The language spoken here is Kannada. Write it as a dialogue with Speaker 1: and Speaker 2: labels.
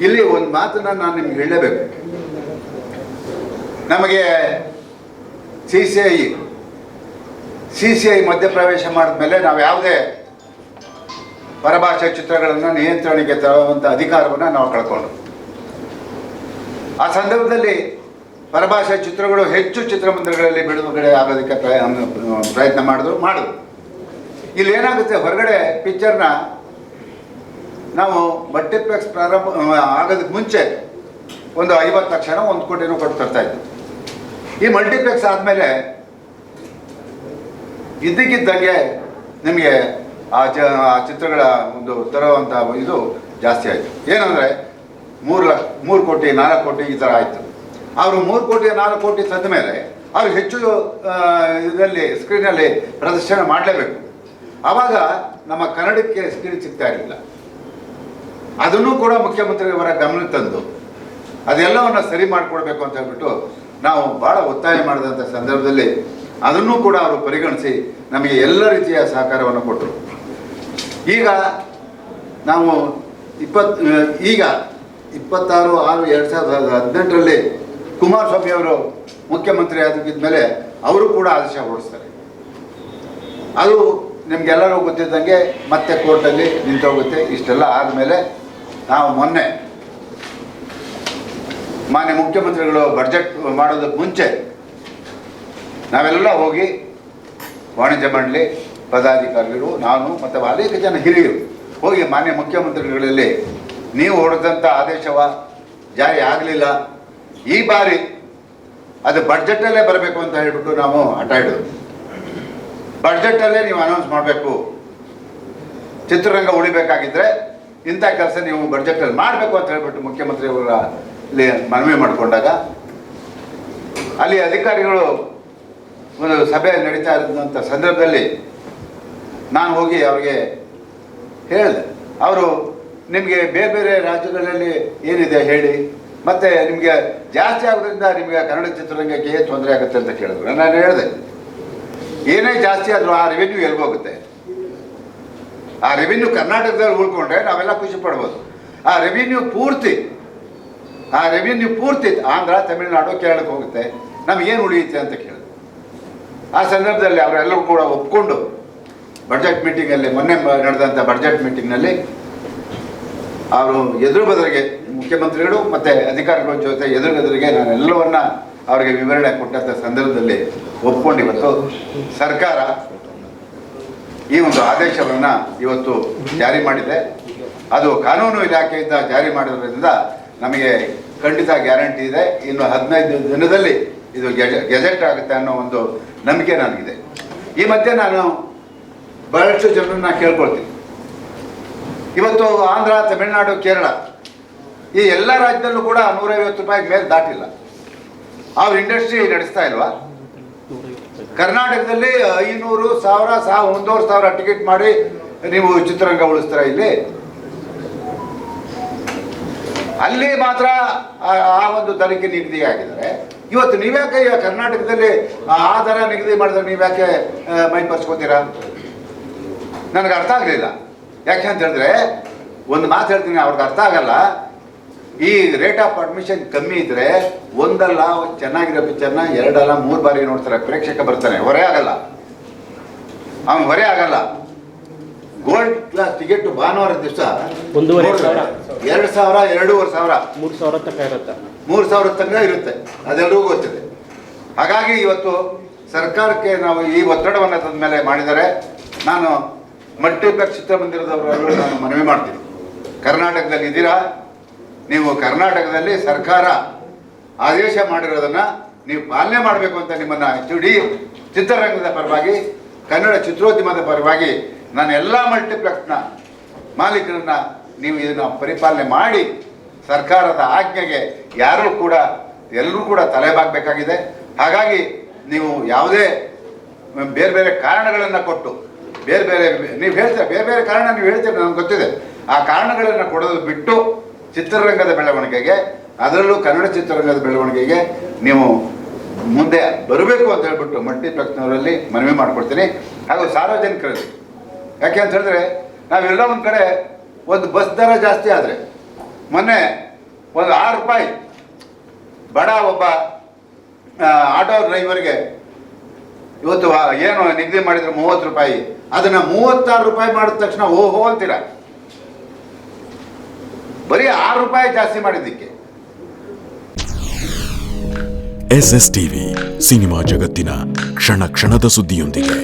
Speaker 1: ಇಲ್ಲಿ ಒಂದು ಮಾತನ್ನ ನಾನು ನಿಮ್ಗೆ ಹೇಳಲೇಬೇಕು ನಮಗೆ C C I, C C I ಮಧ್ಯಪ್ರವೇಶ ಮಾಡಿದ್ಮೇಲೆ ನಾವು ಯಾವುದೇ ಪರಭಾಷಾ ಚಿತ್ರಗಳನ್ನು ನಿಯಂತ್ರಣಕ್ಕೆ ತರುವಂಥ ಅಧಿಕಾರವನ್ನು ನಾವು ಕಳ್ಕೊಂಡು ಆ ಸಂದರ್ಭದಲ್ಲಿ ಪರಭಾಷಾ ಚಿತ್ರಗಳು ಹೆಚ್ಚು ಚಿತ್ರಮಂದಿರಗಳಲ್ಲಿ ಬಿಡುಗಡೆ ಆಗೋದಕ್ಕೆ ಪ್ರಯ- ಪ್ರಯತ್ನ ಮಾಡಿದ್ರು ಮಾಡಿದ್ರು. ಇಲ್ಲಿ ಏನಾಗುತ್ತೆ ಹೊರಗಡೆ ಪಿಕ್ಚರ್ನ ನಾವು ಮಲ್ಟಿಪ್ಲೆಕ್ಸ್ ಪ್ರಾರಂಭ ಆಗೋದಕ್ಕೆ ಮುಂಚೆ ಒಂದು ಐವತ್ತು ಲಕ್ಷನೋ ಒಂದು ಕೋಟಿನೂ ಕೊಟ್ಟು ತರ್ತಾ ಇದ್ವಿ. ಈ ಮಲ್ಟಿಪ್ಲೆಕ್ಸ್ ಆದಮೇಲೆ ಇದ್ದಕ್ಕಿದ್ದಂಗೆ ನಿಮಗೆ ಆ ಚ, ಆ ಚಿತ್ರಗಳ ಒಂದು ತರುವಂಥ ಇದು ಜಾಸ್ತಿ ಆಯಿತು. ಏನಂದರೆ ಮೂರು ಲಕ್ಷ, ಮೂರು ಕೋಟಿ, ನಾಲ್ಕು ಕೋಟಿ ಈ ಥರ ಆಯಿತು. ಅವರು ಮೂರು ಕೋಟಿ, ನಾಲ್ಕು ಕೋಟಿ ತಂದ ಮೇಲೆ ಅವ್ರು ಹೆಚ್ಚು ಇದರಲ್ಲಿ ಸ್ಕ್ರೀನಲ್ಲಿ ಪ್ರದರ್ಶನ ಮಾಡಲೇಬೇಕು. ಆವಾಗ ನಮ್ಮ ಕನ್ನಡಕ್ಕೆ ಸ್ಕ್ರೀನ್ ಸಿಗ್ತಾ ಇರಲಿಲ್ಲ. ಅದನ್ನು ಕೂಡ ಮುಖ್ಯಮಂತ್ರಿಯವರ ಗಮನಕ್ಕೆ ತಂದು ಅದೆಲ್ಲವನ್ನು ಸರಿ ಮಾಡಿಕೊಡ್ಬೇಕು ಅಂತ ಹೇಳ್ಬಿಟ್ಟು ನಾವು ಭಾಳ ಒತ್ತಾಯ ಮಾಡಿದಂಥ ಸಂದರ್ಭದಲ್ಲಿ ಅದನ್ನು ಕೂಡ ಅವರು ಪರಿಗಣಿಸಿ ನಮಗೆ ಎಲ್ಲ ರೀತಿಯ ಸಹಕಾರವನ್ನು ಕೊಟ್ಟರು. ಈಗ ನಾವು ಇಪ್ಪತ್, ಈಗ ಇಪ್ಪತ್ತಾರು ಆರು ಎರಡು ಸಾವಿರದ ಹದಿನೆಂಟರಲ್ಲಿ ಕುಮಾರಸ್ವಾಮಿ ಅವರು ಮುಖ್ಯಮಂತ್ರಿ ಆಗಿದ್ಮೇಲೆ ಅವರು ಕೂಡ ಆದೇಶ ಹೊರಡಿಸ್ತಾರೆ. ಅದು ನಿಮ್ಗೆಲ್ಲರೂ ಗೊತ್ತಿದ್ದಂಗೆ ಮತ್ತೆ ಕೋರ್ಟಲ್ಲಿ ನಿಂತೋಗುತ್ತೆ, ಇಷ್ಟೆಲ್ಲ ಆದಮೇಲೆ ನಾವು ಮೊನ್ನೆ ಮಾನ್ಯ ಮುಖ್ಯಮಂತ್ರಿಗಳು ಬಜೆಟ್ ಮಾಡೋದಕ್ಕೆ ಮುಂಚೆ ನಾವೆಲ್ಲ ಹೋಗಿ ವಾಣಿಜ್ಯ ಮಂಡಳಿ ಪದಾಧಿಕಾರಿಗಳು, ನಾನು ಮತ್ತು ಅನೇಕ ಜನ ಹಿರಿಯರು ಹೋಗಿ ಮಾನ್ಯ ಮುಖ್ಯಮಂತ್ರಿಗಳಲ್ಲಿ ನೀವು ಹೊಡೆದಂಥ ಆದೇಶವ ಜಾರಿ ಆಗಲಿಲ್ಲ. ಈ ಬಾರಿ ಅದು ಬಡ್ಜೆಟಲ್ಲೇ ಬರಬೇಕು ಅಂತ ಹೇಳ್ಬಿಟ್ಟು ನಾವು ಹಠ ಹಿಡಿದು ಬಡ್ಜೆಟಲ್ಲೇ ನೀವು ಅನೌನ್ಸ್ ಮಾಡಬೇಕು. ಚಿತ್ರರಂಗ ಉಳಿಬೇಕಾಗಿದ್ದರೆ ಇಂಥ ಕೆಲಸ ನೀವು ಬಡ್ಜೆಟಲ್ಲಿ ಮಾಡಬೇಕು ಅಂತ ಹೇಳ್ಬಿಟ್ಟು ಮುಖ್ಯಮಂತ್ರಿಯವರ ಇಲ್ಲಿ ಮನವಿ ಮಾಡಿಕೊಂಡಾಗ, ಅಲ್ಲಿ ಅಧಿಕಾರಿಗಳು ಒಂದು ಸಭೆ ನಡೀತಾ ಇದ್ದಂಥ ಸಂದರ್ಭದಲ್ಲಿ ನಾನು ಹೋಗಿ ಅವ್ರಿಗೆ ಹೇಳಿದೆ. ಅವರು, ನಿಮಗೆ ಬೇರೆ ಬೇರೆ ರಾಜ್ಯಗಳಲ್ಲಿ ಏನಿದೆ ಹೇಳಿ? ಮತ್ತು ನಿಮಗೆ ಜಾಸ್ತಿ ಆಗೋದ್ರಿಂದ ನಿಮಗೆ ಕನ್ನಡ ಚಿತ್ರರಂಗಕ್ಕೆ ತೊಂದರೆ ಆಗುತ್ತೆ ಅಂತ ಕೇಳಿದ್ರು. ನಾನು ಹೇಳಿದೆ, ಏನೇ ಜಾಸ್ತಿ ಆದರೂ ಆ ರೆವೆನ್ಯೂ ಎಲ್ಗೋಗುತ್ತೆ ಆ ರೆವಿನ್ಯೂ ಕರ್ನಾಟಕದಲ್ಲಿ ಉಳ್ಕೊಂಡ್ರೆ ನಾವೆಲ್ಲ ಖುಷಿ ಪಡ್ಬೋದು. ಆ ರೆವಿನ್ಯೂ ಪೂರ್ತಿ, ಆ ರೆವಿನ್ಯೂ ಪೂರ್ತಿ ಆಂಧ್ರ, ತಮಿಳುನಾಡು, ಕೇರಳಕ್ಕೆ ಹೋಗುತ್ತೆ. ನಮಗೇನು ಉಳಿಯುತ್ತೆ ಅಂತ ಕೇಳಿದ್ರು. ಆ ಸಂದರ್ಭದಲ್ಲಿ ಅವರೆಲ್ಲರೂ ಕೂಡ ಒಪ್ಕೊಂಡು ಬಡ್ಜೆಟ್ ಮೀಟಿಂಗಲ್ಲಿ ಮೊನ್ನೆ ನಡೆದಂಥ ಬಡ್ಜೆಟ್ ಮೀಟಿಂಗ್ನಲ್ಲಿ ಅವರು ಎದುರು ಬದಲಿಗೆ ಮುಖ್ಯಮಂತ್ರಿಗಳು ಮತ್ತು ಅಧಿಕಾರಿಗಳ ಜೊತೆ ಎದುರು ಬದಲಿಗೆ ನಾನೆಲ್ಲವನ್ನ ಅವರಿಗೆ ವಿವರಣೆ ಕೊಟ್ಟಂಥ ಸಂದರ್ಭದಲ್ಲಿ ಒಪ್ಕೊಂಡು ಇವತ್ತು ಸರ್ಕಾರ ಈ ಒಂದು ಆದೇಶವನ್ನು ಇವತ್ತು ಜಾರಿ ಮಾಡಿದೆ. ಅದು ಕಾನೂನು ಇಲಾಖೆಯಿಂದ ಜಾರಿ ಮಾಡಿರೋದ್ರಿಂದ ನಮಗೆ ಖಂಡಿತ ಗ್ಯಾರಂಟಿ ಇದೆ. ಇನ್ನು ಹದಿನೈದು ದಿನದಲ್ಲಿ ಇದು ಗೆಜೆ- ಗೆಜೆಟ್ ಆಗುತ್ತೆ ಅನ್ನೋ ಒಂದು ನಂಬಿಕೆ ನನಗಿದೆ. ಈ ಮಧ್ಯೆ ನಾನು ಬಹಳಷ್ಟು ಜನರನ್ನ ಕೇಳ್ಕೊಳ್ತೀನಿ. ಇವತ್ತು ಆಂಧ್ರ, ತಮಿಳುನಾಡು, ಕೇರಳ ಈ ಎಲ್ಲ ರಾಜ್ಯದಲ್ಲೂ ಕೂಡ ನೂರೈವತ್ತು ರೂಪಾಯಿ ಮೇಲೆ ದಾಟಿಲ್ಲ. ಅವ್ರ ಇಂಡಸ್ಟ್ರಿ ನಡೆಸ್ತಾ ಇಲ್ವಾ? ಕರ್ನಾಟಕದಲ್ಲಿ ಐನೂರು ಸಾವಿರ ಸಾವಿರ ಒಂದೂವರೆ ಸಾವಿರ ಟಿಕೆಟ್ ಮಾಡಿ ನೀವು ಚಿತ್ರರಂಗ ಉಳಿಸ್ತೀರಾ ಇಲ್ಲಿ? ಅಲ್ಲಿ ಮಾತ್ರ ಆ- ಒಂದು ದರಕ್ಕೆ ನಿಗದಿ ಆಗಿದ್ದಾರೆ ಇವತ್ತು ನೀವ್ಯಾಕೆ ಕರ್ನಾಟಕದಲ್ಲಿ ಆ ದರ ನಿಗದಿ ಮಾಡಿದ್ರೆ ನೀವ್ಯಾಕೆ ಯಾಕೆ ಮೈ ಪರ್ಸ್ಕೋತೀರಾ? ನನಗೆ ಅರ್ಥ ಆಗಲಿಲ್ಲ. ಯಾಕೆ ಅಂತ ಹೇಳಿದ್ರೆ, ಒಂದು ಮಾತು ಹೇಳ್ತೀನಿ, ಅವ್ರಿಗೆ ಅರ್ಥ ಆಗಲ್ಲ. ಈ ರೇಟ್ ಆಫ್ ಅಡ್ಮಿಷನ್ ಕಮ್ಮಿ ಇದ್ರೆ ಒಂದಲ್ಲ ಚೆನ್ನಾಗಿರೋ ಪಿಕ್ಚರ್ನ ಎರಡಲ್ಲ ಮೂರು ಬಾರಿ ನೋಡ್ತಾರೆ. ಪ್ರೇಕ್ಷಕ ಬರ್ತಾನೆ. ಹೊರೆ ಆಗಲ್ಲ. ಅವನು ಹೊರೆ ಆಗಲ್ಲ. ಗೋಲ್ಡ್ ಕ್ಲಾಸ್ ಟಿಕೆಟ್ ಭಾನುವಾರ ದಿವಸ
Speaker 2: ಒಂದೂವರೆ ಸಾವಿರ.
Speaker 1: ಎರಡು ಸಾವಿರ ಎರಡೂವರೆ ಸಾವಿರ.
Speaker 2: ಮೂರು ಸಾವಿರ ತನಕ ಇರುತ್ತೆ.
Speaker 1: ಮೂರು ಸಾವಿರ ತನಕ ಇರುತ್ತೆ. ಅದೆಲ್ಲರಿಗೂ ಗೊತ್ತಿದೆ. ಹಾಗಾಗಿ ಇವತ್ತು ಸರ್ಕಾರಕ್ಕೆ ನಾವು ಈ ಒತ್ತಡವನ್ನು ತಂದ ಮೇಲೆ ಮಾಡಿದರೆ ನಾನು ಮಲ್ಟಿಪ್ಲೆಕ್ಸ್ ಚಿತ್ರಮಂದಿರದವರೆಲ್ಲರೂ ನಾನು ಮನವಿ ಮಾಡ್ತೀನಿ. ಕರ್ನಾಟಕದಲ್ಲಿ ಇದ್ದೀರಾ? ನೀವು ಕರ್ನಾಟಕದಲ್ಲಿ ಸರ್ಕಾರ ಆದೇಶ ಮಾಡಿರೋದನ್ನ ನೀವು ಪಾಲನೆ ಮಾಡಬೇಕು ಅಂತ ನಿಮ್ಮನ್ನ ಇಡೀ ಚಿತ್ರರಂಗದ ಪರವಾಗಿ, ಕನ್ನಡ ಚಿತ್ರೋದ್ಯಮದ ಪರವಾಗಿ ನಾನು ಎಲ್ಲ ಮಲ್ಟಿಪ್ಲೆಕ್ಸ್ನ ಮಾಲೀಕರನ್ನ ನೀವು ಇದನ್ನು ಪರಿಪಾಲನೆ ಮಾಡಿ ಸರ್ಕಾರದ ಆಜ್ಞೆಗೆ ಯಾರೂ ಕೂಡ, ಎಲ್ಲರೂ ಕೂಡ ತಲೆಬಾಗಬೇಕಾಗಿದೆ. ಹಾಗಾಗಿ ನೀವು ಯಾವುದೇ ಬೇರೆ ಬೇರೆ ಕಾರಣಗಳನ್ನು ಕೊಟ್ಟು, ಬೇರೆ ಬೇರೆ ನೀವು ಹೇಳ್ತೀರ, ಬೇರೆ ಬೇರೆ ಕಾರಣ ನೀವು ಹೇಳ್ತೀರ ನನಗೆ ಗೊತ್ತಿದೆ. ಆ ಕಾರಣಗಳನ್ನು ಕೊಡೋದು ಬಿಟ್ಟು ಚಿತ್ರರಂಗದ ಬೆಳವಣಿಗೆಗೆ, ಅದರಲ್ಲೂ ಕನ್ನಡ ಚಿತ್ರರಂಗದ ಬೆಳವಣಿಗೆಗೆ ನೀವು ಮುಂದೆ ಬರಬೇಕು ಅಂತ ಹೇಳ್ಬಿಟ್ಟು ಮಲ್ಟಿಪ್ಲೆಕ್ಸ್ನವರಲ್ಲಿ ಮನವಿ ಮಾಡ್ಕೊಡ್ತೀನಿ. ಹಾಗೂ ಸಾರ್ವಜನಿಕರಲ್ಲಿ. ಯಾಕೆ ಅಂತ ಹೇಳಿದ್ರೆ, ನಾವೆಲ್ಲ ಒಂದು ಕಡೆ ಒಂದು ಬಸ್ ದರ ಜಾಸ್ತಿ ಆದರೆ, ಮೊನ್ನೆ ಒಂದು ಆರು ರೂಪಾಯಿ ಬಡ ಒಬ್ಬ ಆಟೋ ಡ್ರೈವರ್ಗೆ ಇವತ್ತು ಏನು ನಿಗದಿ ಮಾಡಿದ್ರು ಮೂವತ್ತು ರೂಪಾಯಿ, ಅದನ್ನು ಮೂವತ್ತಾರು ರೂಪಾಯಿ ಮಾಡಿದ ತಕ್ಷಣ ಓಹೋ ಅಂತೀರ? ಬರೀ ಆರು ರೂಪಾಯಿ ಜಾಸ್ತಿ ಮಾಡಿದ್ದಕ್ಕೆ.
Speaker 3: ಎಸ್ ಎಸ್ ಟಿವಿ ಸಿನಿಮಾ ಜಗತ್ತಿನ ಕ್ಷಣ ಕ್ಷಣದ ಸುದ್ದಿಯೊಂದಿಗೆ.